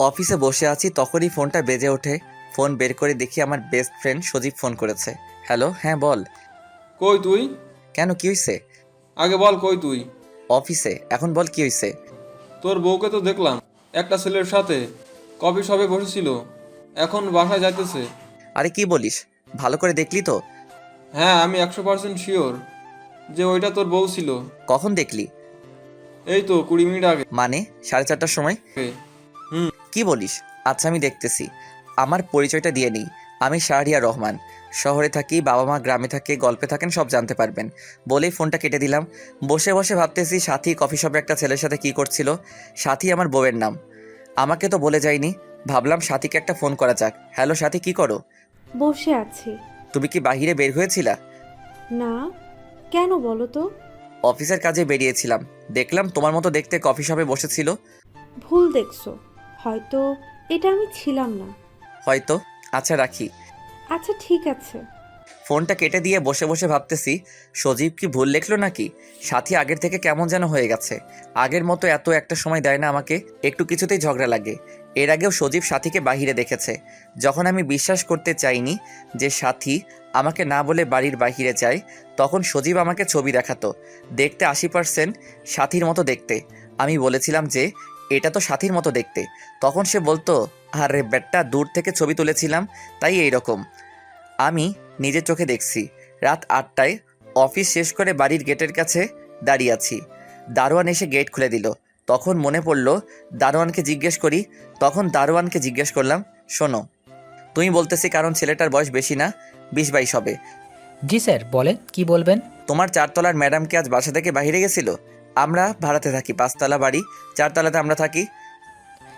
অফিসে বসে আছি তখনই ফোনটা বেজে ওঠে। ফোন বের করে দেখি আমার বেস্ট ফ্রেন্ড সজীব ফোন করেছে। হ্যালো হ্যাঁ বল। কই তুই? কেন কি হয়েছে আগে বল কই তুই? অফিসে এখন বল কি হয়েছে তোর বউকে তো দেখলাম একটা ছেলের সাথে কফি শপে বসেছিল এখন বাসায় যাইতেছে। আরে কি বলিস ভালো করে দেখলি তো? হ্যাঁ আমি একশো পার্সেন্ট শিওর যে ওইটা তোর বউ ছিল। কখন দেখলি? এই তো কুড়ি মিনিট আগে। মানে সাড়ে চারটার সময়? হুম। কি বলিস? আচ্ছা আমি দেখতেছি। আমার পরিচয়টা দিয়ে নিই। আমি শাহরিয়া রহমান। শহরে থাকি বাবা মা গ্রামে থাকে গল্পে থাকেন সব জানতে পারবেন। বলেই ফোনটা কেটে দিলাম। বসে বসে ভাবতেছি সাথী কফি শপে একটা ছেলের সাথে কি করছিল? সাথী আমার বউয়ের নাম। আমাকে তো বলে যায়নি। ভাবলাম সাথীকে একটা ফোন করা যাক। হ্যালো সাথী কি করো? বসে আছি। তুমি কি বাহিরে বের হয়েছিলা? না। কেন বলো তো? অফিসের কাজে বেরিয়েছিলাম। দেখলাম তোমার মতো দেখতে কফি শপে বসেছিল। ভুল দেখছ। হয়তো এটা আমি ছিলাম না। হয়তো। আচ্ছা রাখি। আচ্ছা ঠিক আছে। ফোনটা কেটে দিয়ে বসে বসে ভাবতেছি সজীব কি ভুল লেখলো নাকি? সাথী আগের থেকে কেমন যেন হয়ে গেছে। আগের মতো এত একটা সময় দেয় না আমাকে একটু কিছুতেই ঝগড়া লাগে। এর আগেও সজীব সাথীকে বাহিরে দেখেছে। যখন আমি বিশ্বাস করতে চাইনি যে সাথী আমাকে না বলে বাড়ির বাহিরে যায় তখন সজীব আমাকে ছবি দেখাতো। দেখতে আশি পার্সেন্ট সাথীর মতো দেখতে। আমি বলেছিলাম যে এটা তো সাথীর মতো দেখতে। তখন সে বলতো আরে ব্যাটটা দূর থেকে ছবি তুলেছিলাম তাই এই রকম। আমি নিজের চোখে দেখছি রাত আটটায় অফিস শেষ করে বাড়ির গেটের কাছে দাঁড়িয়ে আছি। দারোয়ান এসে গেট খুলে দিল। তখন মনে পড়ল দারোয়ানকে জিজ্ঞেস করি তখন দারোয়ানকে জিজ্ঞেস করলাম শোনো তুমি বলতেছি কারণ ছেলেটার বয়স বেশি না বিশ বাইশ হবে। জি স্যার বলেন কি বলবেন? তোমার চারতলার ম্যাডামকে আজ বাসা থেকে বাইরে গেছিল? আমরা ভাড়াতে থাকি পাঁচতলা বাড়ি চারতলাতে আমরা থাকি।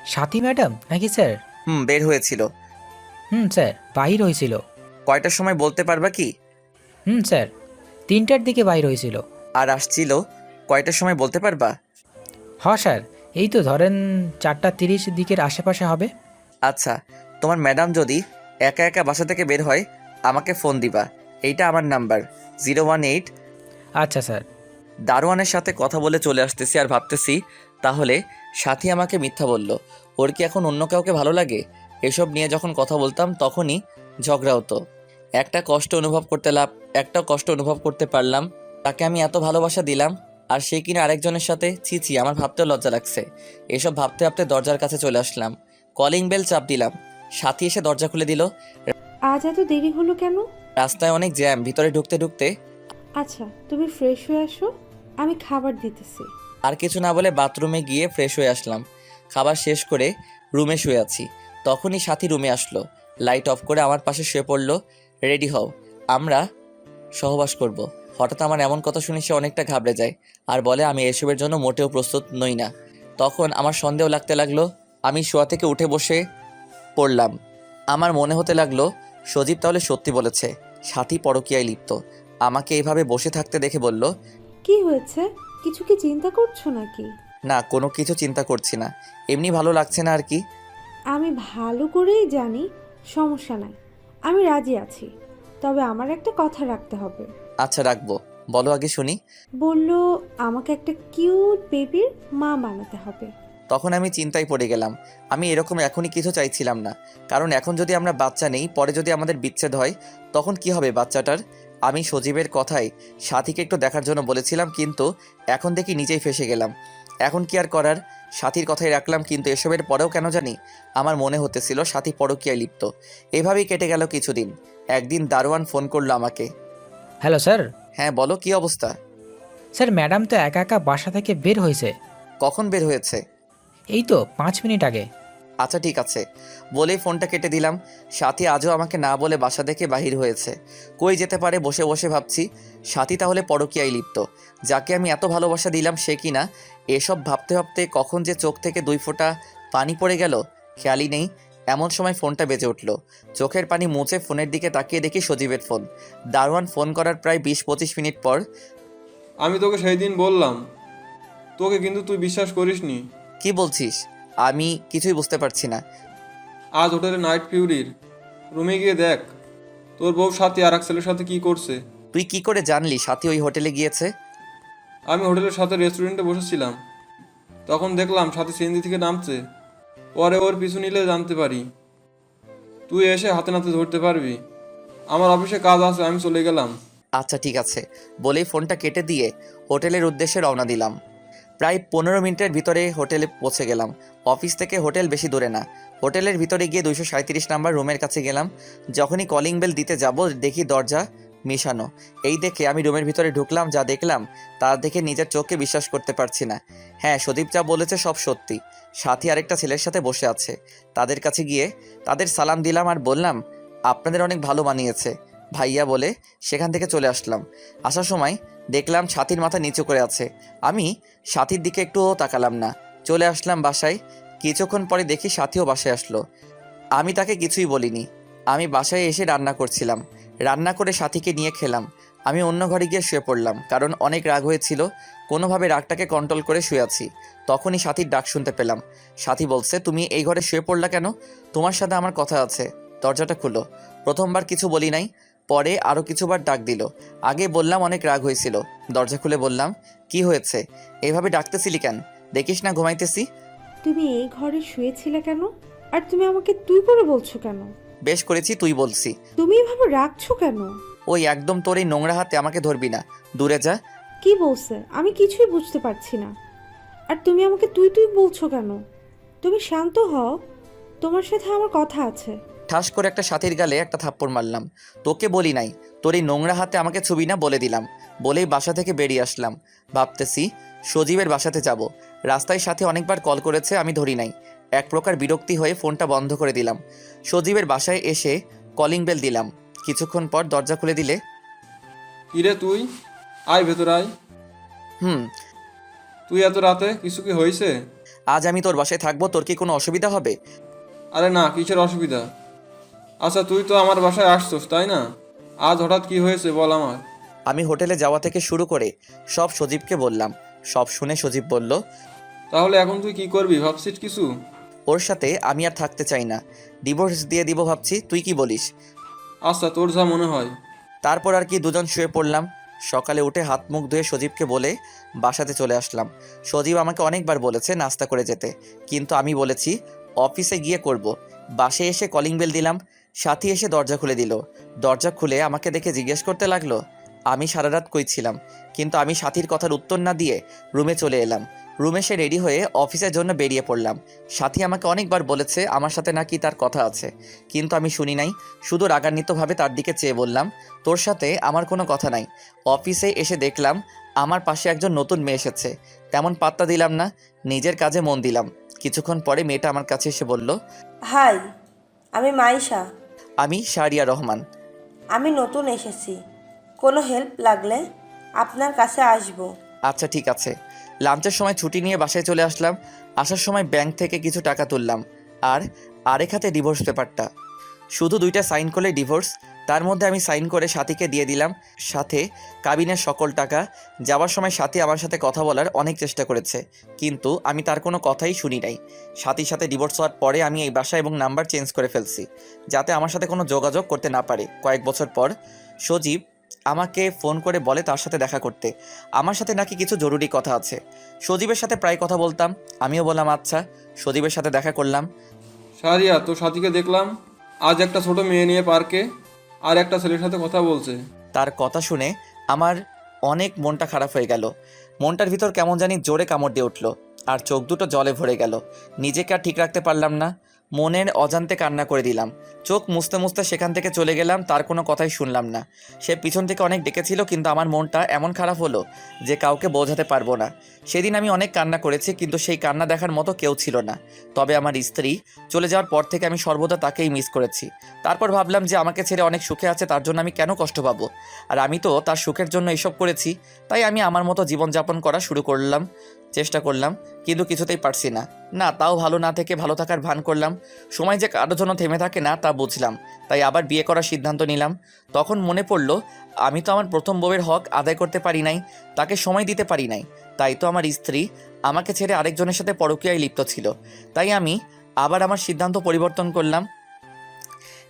সাথী ম্যাডাম নাকি স্যার? হুম বের হয়েছিল। হুম স্যার বাহির হয়েছিল। কয়টার সময় বলতে পারবা কি? হুম স্যার তিনটার দিকে বাইর হয়েছিল। আর আসছিল কয়টার সময় বলতে পারবা? হ স্যার এই তো ধরেন চারটা তিরিশ দিকের আশেপাশে হবে। আচ্ছা তোমার ম্যাডাম যদি একা একা বাসা থেকে বের হয় আমাকে ফোন দিবা। এইটা আমার নাম্বার জিরো ওয়ান এইট আচ্ছা স্যার। দারোয়ানের সাথে কথা বলে চলে আসতেছি আর ভাবতেছি তাহলে সাথী আমাকে মিথ্যা বলল। ওর কি এখন অন্য কাউকে ভালো লাগে? এসব নিয়ে যখন কথা বলতাম তখনই ঝগড়া হতো। একটা কষ্ট অনুভব করতে লাভ একটা কষ্ট অনুভব করতে পারলাম। তাকে আমি এত ভালোবাসা দিলাম আর সে কিনা আরেকজনের সাথে ছি ছি আমার ভাবতেও লজ্জা লাগছে। এসব ভাবতে ভাবতে দরজার কাছে চলে আসলাম। কলিং বেল চাপ দিলাম। সাথী এসে দরজা খুলে দিল। আজ এত দেরি হলো কেন? রাস্তায় অনেক জ্যাম ভিতরে ঢুকতে ঢুকতে আচ্ছা তুমি ফ্রেশ হয়ে আসো। আমি খাবার দিতেছি। আর কিছু না বলে বাথরুমে গিয়ে ফ্রেশ হয়ে আসলাম। খাবার শেষ করে রুমে শুয়ে আছি। তখনই সাথী রুমে আসলো। লাইট অফ করে আমার পাশে শুয়ে পড়ল। রেডি হও, আমরা সহবাস করব। হঠাৎ আমার এমন কথা শুনে সে অনেকটা ঘাবড়ে যায় আর বলে, আমি এসবের জন্য মোটেও প্রস্তুত নই না। তখন আমার সন্দেহ লাগতে লাগল। আমি শোয়া থেকে উঠে বসে পড়লাম। আমার মনে হতে লাগল, সজীব তাহলে সত্যি বলেছে, সাথী পরকীয়ায় লিপ্ত। আমাকে এইভাবে বসে থাকতে দেখে বলল কি হয়েছে? কিছু কি চিন্তা করছ নাকি? না কোনো কিছু চিন্তা করছি না। এমনি ভালো লাগছে না আর কি? আমি ভালো করেই জানি সমস্যা নাই। আমি রাজি আছি। তবে আমার একটা কথা রাখতে হবে। আচ্ছা রাখব। বলো আগে শুনি। বলল আমাকে একটা কিউট বেবির মা বানাতে হবে। তখন আমি চিন্তায় পড়ে গেলাম। আমি এরকম এখনই কিছু চাইছিলাম না। কারণ এখন যদি আমরা বাচ্চা নেই পরে যদি আমাদের বিচ্ছেদ হয় তখন কি হবে বাচ্চাটার? আমি সজীবের কথায় সাথীকে একটু দেখার জন্য বলেছিলাম কিন্তু এখন দেখি নিজেই ফেসে গেলাম। এখন কি আর করার? সাথীর কথাই রাখলাম কিন্তু এসবের পরেও কেন জানি? আমার মনে হতেছিল সাথী পরকীয়ায় লিপ্ত। এভাবেই কেটে গেল কিছুদিন। একদিন দারোয়ান ফোন করল আমাকে। Hello sir. হ্যাঁ বলো কি অবস্থা? স্যার ম্যাডাম তো একা একা বাসা থেকে বের হয়েছে। কখন বের হয়েছে? এই তো পাঁচ মিনিট আগে। আচ্ছা ঠিক আছে। বলেই ফোনটা কেটে দিলাম। সাথী আজও আমাকে না বলে বাসা থেকে বাহির হয়েছে। কই যেতে পারে বসে বসে ভাবছি। সাথী তাহলে পরকীয়ায় লিপ্ত। যাকে আমি এত ভালোবাসা দিলাম সে কি না? এসব ভাবতে ভাবতে কখন যে চোখ থেকে দুই ফোঁটা পানি পড়ে গেল খেয়ালই নেই। এমন সময় ফোনটা বেজে উঠল। চোখের পানি মুছে ফোনের দিকে তাকিয়ে দেখি সজীবের ফোন। দারোয়ান ফোন করার প্রায় বিশ পঁচিশ মিনিট পর আমি তোকে সেই দিন বললাম। তোকে কিন্তু তুই বিশ্বাস করিসনি। কি বলছিস? আমি কিছুই বুঝতে পারছি না। আজ হোটেলে নাইট ফিউরির। রুমে গিয়ে দেখ তোর বউ সাথী আর এক ছেলের সাথে কি করছে। তুই কি করে জানলি সাথী ওই হোটেলে গিয়েছে? আমি হোটেলের সাথে রেস্টুরেন্টে বসেছিলাম। তখন দেখলাম সাথে সিএনজি থেকে নামছে। পরে ওর পিছু নিলে জানতে পারি। তুই এসে হাতে নাতে ধরতে পারবি। আমার অফিসে কাজ আছে আমি চলে গেলাম। আচ্ছা ঠিক আছে। বলেই ফোনটা কেটে দিয়ে হোটেলের উদ্দেশ্যে রওনা দিলাম। প্রায় পনেরো মিনিটের ভিতরে হোটেলে পৌঁছে গেলাম। অফিস থেকে হোটেল বেশি দূরে না। হোটেলের ভিতরে গিয়ে দুইশো সাঁত্রিশ নাম্বার রুমের কাছে গেলাম। যখনই কলিং বেল দিতে যাব, দেখি দরজা মিশানো। এই দেখে আমি রুমের ভিতরে ঢুকলাম, যা দেখলাম, তা দেখে নিজের চোখকে বিশ্বাস করতে পারছি না। হ্যাঁ সদীপ যা বলেছে সব সত্যি। সাথী আরেকটা ছেলের সাথে বসে আছে। তাদের কাছে গিয়ে তাদের সালাম দিলাম আর বললাম, আপনাদের অনেক ভালো মানিয়েছে। ভাইয়া বলে সেখান থেকে চলে আসলাম। আসার সময় দেখলাম সাথীর মাথা নিচু করে আছে। আমি সাথীর দিকে একটুও তাকালাম না। চলে আসলাম বাসায়। কিছুক্ষণ পরে দেখি সাথীও বাসায় আসলো। আমি তাকে কিছুই বলিনি। আমি বাসায় এসে রান্না করছিলাম। রান্না করে সাথীকে নিয়ে খেলাম। আমি অন্য ঘরে গিয়ে শুয়ে পড়লাম, কারণ অনেক রাগ হয়েছিল। কোনোভাবে রাগটাকে কন্ট্রোল করে শুয়ে আছি। তখনই সাথীর ডাক শুনতে পেলাম। সাথী বলছে, তুমি এই ঘরে শুয়ে পড়লা কেন? তোমার সাথে আমার কথা আছে। দরজাটা খুলো। প্রথমবার কিছু বলি নাই। পরে আরও কিছুবার ডাক দিল। আগে বললাম অনেক রাগ হয়েছিল। দরজা খুলে বললাম কি হয়েছে? এভাবে ডাকতেছিলি কেন? দেখিস না ঘুমাইতেছি? তুমি এই ঘরে শুয়েছিলে কেন? আর তুমি আমাকে তুই করে বলছো কেন? বেশ করেছি তুই বলছি। তুমি এভাবে রাখছো কেন? ওই একদম তোর এই নোংরা হাতে আমাকে ধরবি না। দূরে যা। কি বলছে? আমি কিছুই বুঝতে পারছি না। আর তুমি আমাকে তুই তুই বলছো কেন? তুমি শান্ত হও। তোমার সাথে আমার কথা আছে। ঠাস করে একটা সাথীর গালে একটা থাপ্পড় মারলাম। তোকে বলি নাই তোর এই নোংরা হাতে আমাকে ছবি না বলে দিলাম। বলেই বাসা থেকে বেরিয়ে আসলাম। ভাবতেছি সজীবের বাসাতে যাব। রাস্তায় সাথে অনেকবার কল করেছে আমি ধরি নাই। এক প্রকার বিরক্তি হয়ে ফোনটা বন্ধ করে দিলাম। সজীবের বাসায় এসে কলিং বেল দিলাম। কিছুক্ষণ পর দরজা খুলে দিলে কিরে তুই? আয় ভেতর আয়। হুম। তুই এত রাতে কিছু কি হয়েছে? আজ আমি তোর বাসায় থাকব তোর কি কোনো অসুবিধা হবে? আরে না কিসের অসুবিধা? আচ্ছা তুই তো আমার বাসায় আসছোস তাই না? আজ হঠাৎ কি হয়েছে বল আমার। আমি হোটেলে যাওয়া থেকে শুরু করে সব সজীবকে বললাম। সব শুনে সজীব বলল তাহলে এখন তুই কি করবি ভাবছিস কিছু? ওর সাথে আমি আর থাকতে চাই না। ডিভোর্স দিয়ে দিব ভাবছি তুই কি বলিস? আচ্ছা তোর যা মনে হয়। তারপর আর কি দুজন শুয়ে পড়লাম। সকালে উঠে হাত মুখ ধুয়ে সজীবকে বলে বাসাতে চলে আসলাম। সজীব আমাকে অনেকবার বলেছে নাস্তা করে যেতে। কিন্তু আমি বলেছি অফিসে গিয়ে করব। বাসে এসে কলিং বেল দিলাম। সাথী এসে দরজা খুলে দিল। দরজা খুলে আমাকে দেখে জিজ্ঞেস করতে লাগল, আমি সারা রাত কইছিলাম কিন্তু আমি সাথীর কথার উত্তর না দিয়ে রুমে চলে এলাম। রুমে সে রেডি হয়ে অফিসের জন্য বেরিয়ে পড়লাম। সাথী আমাকে অনেকবার বলেছে আমার সাথে নাকি তার কথা আছে। কিন্তু আমি শুনি নাই, শুধু রাগান্বিতভাবে তার দিকে চেয়ে বললাম, তোর সাথে আমার কোনো কথা নাই। অফিসে এসে দেখলাম, আমার পাশে একজন নতুন মেয়ে এসেছে। তেমন পাত্তা দিলাম না, নিজের কাজে মন দিলাম। কিছুক্ষণ পরে মেয়েটা আমার কাছে এসে বলল, হাই, আমি মাইশা। আমি শারিয়া রহমান। আমি নতুন এসেছি। কোনো হেল্প লাগলে আপনার কাছে আসব। আচ্ছা ঠিক আছে। লাঞ্চের সময় ছুটি নিয়ে বাসায় চলে আসলাম। আসার সময় ব্যাংক থেকে কিছু টাকা তুললাম। আর আরেক হাতে ডিভোর্স পেপারটা শুধু দুইটা সাইন করলে ডিভোর্স তার মধ্যে আমি সাইন করে সাথীকে দিয়ে দিলাম। সাথে কাবিনের সকল টাকা। যাওয়ার সময় সাথী আমার সাথে কথা বলার অনেক চেষ্টা করেছে। কিন্তু আমি তার কোনো কথাই শুনি নাই। সাথীর সাথে ডিভোর্স হওয়ার পরে আমি এই বাসা এবং নাম্বার চেঞ্জ করে ফেলছি, যাতে আমার সাথে কোনো যোগাযোগ করতে না পারে। কয়েক বছর পর সজীব আমাকে ফোন করে বলে তার সাথে দেখা করতে। আমার সাথে নাকি কিছু জরুরি কথা আছে। সজীবের সাথে প্রায় কথা বলতাম। আমিও বললাম আচ্ছা। সজীবের সাথে দেখা করলাম। সারিয়া, তোর সাথীকে দেখলাম। আজ একটা ছোট মেয়ে নিয়ে পার্কে আর একটা ছেলের সাথে কথা বলছে। তার কথা শুনে আমার অনেক মনটা খারাপ হয়ে গেল। মনটার ভিতর কেমন জানি জোরে কামড় দিয়ে উঠল, আর চোখ দুটো জলে ভরে গেল। নিজেকে আর ঠিক রাখতে পারলাম না। মনের অজান্তে কান্না করে দিলাম। চোখ মুছতে মুছতে সেখান থেকে চলে গেলাম, তার কোনো কথাই শুনলাম না। সে পিছন থেকে অনেক ডেকেছিল, কিন্তু আমার মনটা এমন খারাপ হলো যে কাউকে বোঝাতে পারব না। সেদিন আমি অনেক কান্না করেছি, কিন্তু সেই কান্না দেখার মতো কেউ ছিল না। তবে আমার স্ত্রী চলে যাওয়ার পর থেকে আমি সর্বদা তাকেই মিস করেছি। তারপর ভাবলাম যে আমাকে ছেড়ে অনেক সুখে আছে, তার জন্য আমি কেন কষ্ট পাবো? আর আমি তো তার সুখের জন্য এসব করেছি, তাই আমি আমার মতো জীবনযাপন করা শুরু করলাম। চেষ্টা করলাম, কিন্তু কিছুতেই পারছি না। না, তাও ভালো না থেকে ভালো থাকার ভান করলাম। সময় যে কারোর জন্য থেমে থাকে না, তা বুঝলাম। তাই আবার বিয়ে করার সিদ্ধান্ত নিলাম। তখন মনে পড়ল, আমি তো আমার প্রথম বউয়ের হক আদায় করতে পারি নাই, তাকে সময় দিতে পারি নাই। তাই তো আমার স্ত্রী আমাকে ছেড়ে আরেকজনের সাথে পরকীয়ায় লিপ্ত ছিল। তাই আমি আবার আমার সিদ্ধান্ত পরিবর্তন করলাম।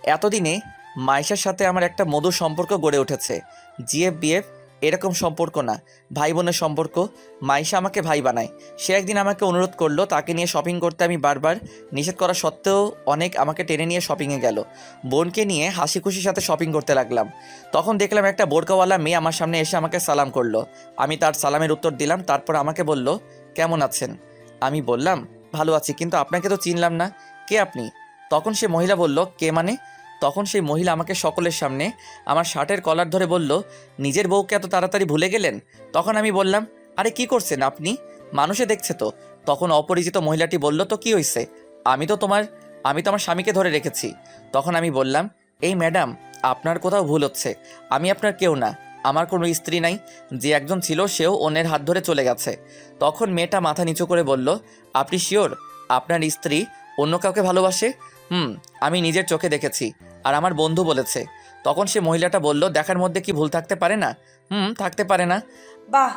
এতদিনে মাইশার সাথে আমার একটা মধুর সম্পর্ক গড়ে উঠেছে। জিএফ বিএফ এরকম সম্পর্ক না। ভাই বোনের সম্পর্ক। মাইশা আমাকে ভাই বানায়। সে একদিন আমাকে অনুরোধ করল, তাকে নিয়ে শপিং করতে আমি বারবার নিষেধ করা সত্ত্বেও অনেক আমাকে টেনে নিয়ে শপিংয়ে গেল। বোনকে নিয়ে হাসি খুশির সাথে শপিং করতে লাগলাম। তখন দেখলাম একটা বোরকাওয়ালা মেয়ে আমার সামনে এসে আমাকে সালাম করল। আমি তার সালামের উত্তর দিলাম, তারপর আমাকে বলল, কেমন আছেন? আমি বললাম, ভালো আছি, কিন্তু আপনাকে তো চিনলাম না। কে আপনি? তখন সে মহিলা বলল, কে মানে? তখন সেই মহিলা আমাকে সকলের সামনে আমার শার্টের কলার ধরে বলল, নিজের বউকে এত তাড়াতাড়ি ভুলে গেলেন? তখন আমি বললাম, আরে কি করছেন আপনি? মানুষে দেখছে তো। তখন অপরিচিত মহিলাটি বলল, তো কি হয়েছে আমি তো তোমার, আমি তো আমার স্বামীকে ধরে রেখেছি। তখন আমি বললাম, এই ম্যাডাম, আপনার কোথাও ভুল হচ্ছে। আমি আপনার কেউ না। আমার কোনো স্ত্রী নাই। যে একজন ছিল, সেও অন্যের হাত ধরে চলে গেছে। তখন মেয়েটা মাথা নিচু করে বলল, আপনি শিওর? আপনার স্ত্রী অন্য কাউকে ভালোবাসে? হুম, আমি নিজের চোখে দেখেছি। আর আমার বন্ধু বলেছে। তখন সে মহিলাটা বলল দেখার মধ্যে কি ভুল থাকতে পারে না? হুম থাকতে পারে না। বাহ!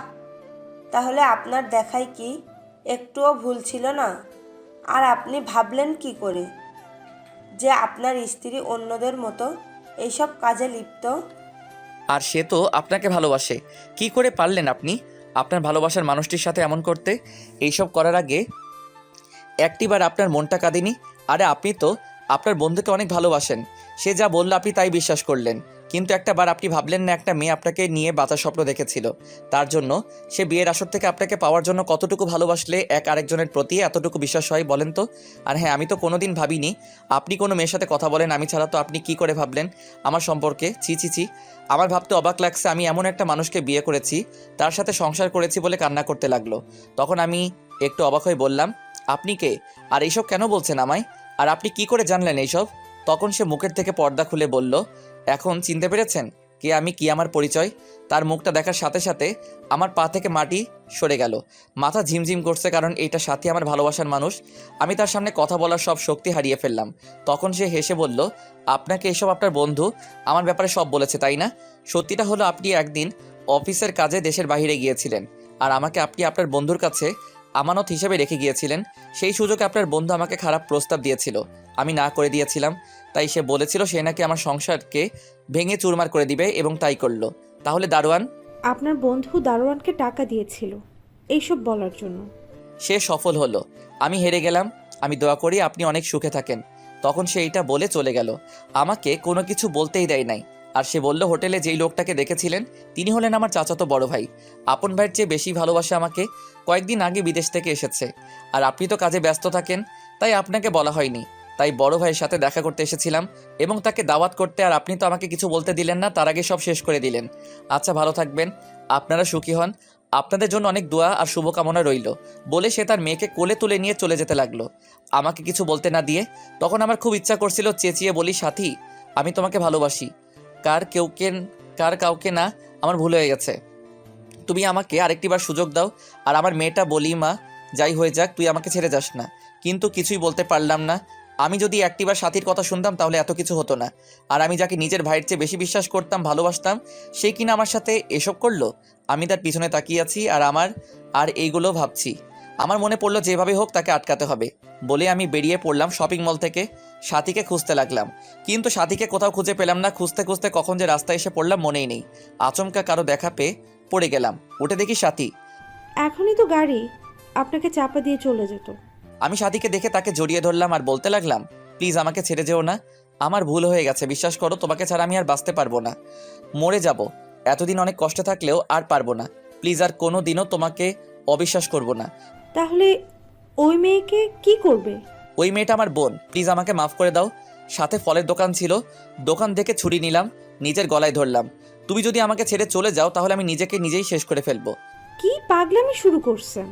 তাহলে আপনার দেখাই কি? একটুও ভুল ছিল না। আর আপনি ভাবলেন কি করে? যে আপনার স্ত্রী অন্যদের মতো এইসব কাজে লিপ্ত? আর সে তো আপনাকে ভালোবাসে। কি করে পারলেন আপনি আপনার ভালোবাসার মানুষটির সাথে এমন করতে? এইসব করার আগে একটিবার আপনার মনটা কাঁদেনি? আরে আপনি তো আপনার বন্ধুকে অনেক ভালোবাসেন। সে যা বলল আপনি তাই বিশ্বাস করলেন। কিন্তু একটা বার আপনি ভাবলেন না একটা মেয়ে আপনাকে নিয়ে বাঁচার স্বপ্ন দেখেছিল। তার জন্য সে বিয়ের আসর থেকে আপনাকে পাওয়ার জন্য কতটুকু ভালোবাসলে এক আরেকজনের প্রতি এতটুকু বিশ্বাস হয় বলেন তো? আর হ্যাঁ আমি তো কোনোদিন ভাবিনি। আপনি কোনো মেয়ের সাথে কথা বলেন, আমি ছাড়া তো আপনি কি করে ভাবলেন? আমার সম্পর্কে, ছি ছি ছি। আমার ভাবতে অবাক লাগছে, আমি এমন একটা মানুষকে বিয়ে করেছি, তার সাথে সংসার করেছি বলে কান্না করতে লাগল। তখন আমি একটু অবাক হয়ে বললাম, আপনি কে? আর এইসব কেন বলছেন আমায়? আর আপনি কি করে জানলেন এইসব? তখন সে মুখের থেকে পর্দা খুলে বলল, এখন চিনতে পেরেছেন কে আমি, কি আমার পরিচয়? তার মুখটা দেখার সাথে সাথে আমার পা থেকে মাটি সরে গেল। মাথা ঝিমঝিম করছে কারণ এইটা সাথী আমার ভালোবাসার মানুষ। আমি তার সামনে কথা বলার সব শক্তি হারিয়ে ফেললাম। তখন সে হেসে বলল, আপনাকে এসব আপনার বন্ধু আমার ব্যাপারে সব বলেছে, তাই না? সত্যিটা হলো আপনি একদিন অফিসের কাজে দেশের বাইরে গিয়েছিলেন আর আমাকে আপনি আপনার বন্ধুর কাছে আমানত হিসেবে রেখে গিয়েছিলেন। সেই সুযোগে আপনার বন্ধু আমাকে খারাপ প্রস্তাব দিয়েছিল। আমি না করে দিয়েছিলাম। তাই সে বলেছিল সে নাকি আমার সংসারকে ভেঙে চুরমার করে দিবে এবং তাই করল। তাহলে দারোয়ান? আপনার বন্ধু দারোয়ানকে টাকা দিয়েছিল। এইসব বলার জন্য। সে সফল হলো। আমি হেরে গেলাম। আমি দোয়া করি আপনি অনেক সুখে থাকেন। তখন সে এইটা বলে চলে গেল। আমাকে কোনো কিছু বলতেই দেয় নাই। আর সে বলল হোটেলে যেই লোকটাকে দেখেছিলেন তিনি হলেন আমার চাচাতো বড় ভাই। আপন ভাইয়ের চেয়ে বেশি ভালোবাসে আমাকে। কয়েকদিন আগে বিদেশ থেকে এসেছে। আর আপনি তো কাজে ব্যস্ত থাকেন তাই আপনাকে বলা হয়নি। তাই বড় ভাইয়ের সাথে দেখা করতে এসেছিলাম এবং তাকে দাওয়াত করতে আর আপনি তো আমাকে কিছু বলতে দিলেন না, তার আগে সব শেষ করে দিলেন। আচ্ছা ভালো থাকবেন। আপনারা সুখী হন। আপনাদের জন্য অনেক দোয়া আর শুভকামনা রইল। বলে সে তার মেয়েকে কোলে তুলে নিয়ে চলে যেতে লাগল। আমাকে কিছু বলতে না দিয়ে তখন আমার খুব ইচ্ছা করছিল চেঁচিয়ে বলি, সাথী, আমি তোমাকে ভালোবাসি। কার কেউ কেন কার কাউকে না, আমার ভুল হয়ে গেছে। তুমি আমাকে আরেকটিবার সুযোগ দাও আর আমার মেয়েটা বলি মা যাই হয়ে যাক, তুই আমাকে ছেড়ে যাস না। কিন্তু কিছুই বলতে পারলাম না। আমি যদি একটিবার সাথীর কথা শুনতাম, তাহলে এত কিছু হতো না। আর আমি যাকে নিজের ভাইয়ের চেয়ে বেশি বিশ্বাস করতাম, ভালোবাসতাম, সে কিনা আমার সাথে এসব করল? আমি তার পিছনে তাকিয়ে আছি আর আমার, আর এইগুলো ভাবছি। আমার মনে পড়ল, যেভাবে হোক তাকে আটকাতে হবে। বলে আমি বেরিয়ে পড়লাম শপিং মল থেকে। সাথীকে খুঁজতে লাগলাম। কিন্তু সাথীকে কোথাও খুঁজে পেলাম না। খুঁজতে খুঁজতে কখন যে রাস্তায় এসে পড়লাম মনেই নেই। আচমকা কারও দেখা পেয়ে পড়ে গেলাম। উঠে দেখি সাথী। এখনই তো গাড়ি। আপনাকে চাপা দিয়ে চলে যেত। আমি সাদিকে দেখে তাকে জড়িয়ে ধরলাম আর বলতে লাগলাম প্লিজ আমাকে ছেড়ে যেও না। আমার ভুল হয়ে গেছে বিশ্বাস করো তোমাকে ছাড়া আমি আর বাঁচতে পারব না। মরে যাব। এতদিন অনেক কষ্টে থাকলেও আর পারব না। প্লিজ আর কোনো দিনও তোমাকে অবিশ্বাস করব না। তাহলে ওই মেয়েকে কি করবে? ওই মেয়েটা আমার বোন। প্লিজ আমাকে মাফ করে দাও। সাথে ফলের দোকান ছিল। দোকান থেকে ছুরি নিলাম নিজের গলায় ধরলাম। তুমি যদি আমাকে ছেড়ে চলে যাও তাহলে আমি নিজেকে নিজেই শেষ করে ফেলব। কি পাগলামি শুরু করছেন?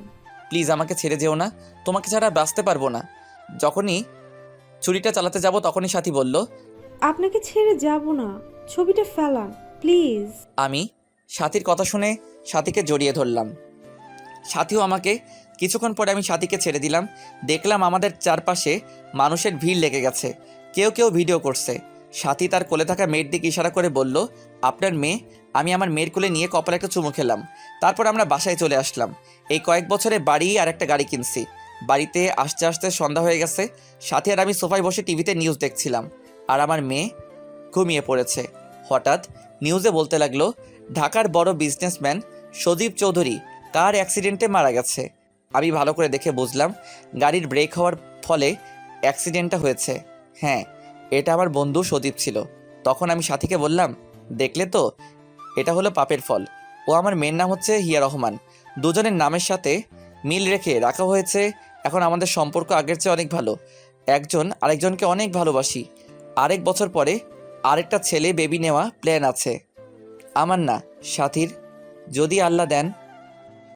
প্লিজ আমাকে ছেড়ে যেও না। তোমাকে ছাড়া বাঁচতে পারব না। যখনই ছুরিটা চালাতে যাব তখনই সাথী বলল আপনাকে ছেড়ে যাব না। ছবিটা ফেলান প্লিজ। আমি সাথীর কথা শুনে সাথীকে জড়িয়ে ধরলাম। সাথীও আমাকে কিছুক্ষণ পরে আমি সাথীকে ছেড়ে দিলাম। দেখলাম আমাদের চারপাশে মানুষের ভিড় লেগে গেছে। কেউ কেউ ভিডিও করছে। সাথী তার কোলে থাকা মেয়ের দিকে ইশারা করে বলল, আপনার মেয়ে, আমি আমার মেয়ের কোলে নিয়ে কপালে একটা চুমু খেলাম। তারপর আমরা বাসায় চলে আসলাম। এই কয়েক বছরে বাড়ি আর একটা গাড়ি কিনছি। বাড়িতে আসতে আসতে সন্ধ্যা হয়ে গেছে। সাথী আর আমি সোফায় বসে টিভিতে নিউজ দেখছিলাম। আর আমার মেয়ে ঘুমিয়ে পড়েছে। হঠাৎ নিউজে বলতে লাগল, ঢাকার বড় বিজনেসম্যান সজীব চৌধুরী কার অ্যাক্সিডেন্টে মারা গেছে? আমি ভালো করে দেখে বুঝলাম, গাড়ির ব্রেক হওয়ার ফলে অ্যাক্সিডেন্টটা হয়েছে। হ্যাঁ এটা আমার বন্ধু সজীব ছিল। তখন আমি সাথীকে বললাম, দেখলে তো, এটা হলো পাপের ফল। ও আমার মেয়ের নাম হচ্ছে হিয়া রহমান। দুজনের নামের সাথে মিল রেখে রাখা হয়েছে। এখন আমাদের সম্পর্ক আগের চেয়ে অনেক ভালো। একজন আরেকজনকে অনেক ভালোবাসি। আরেক বছর পরে আরেকটা ছেলে বেবি নেওয়া প্ল্যান আছে। আমার না, সাথীর, যদি আল্লাহ দেন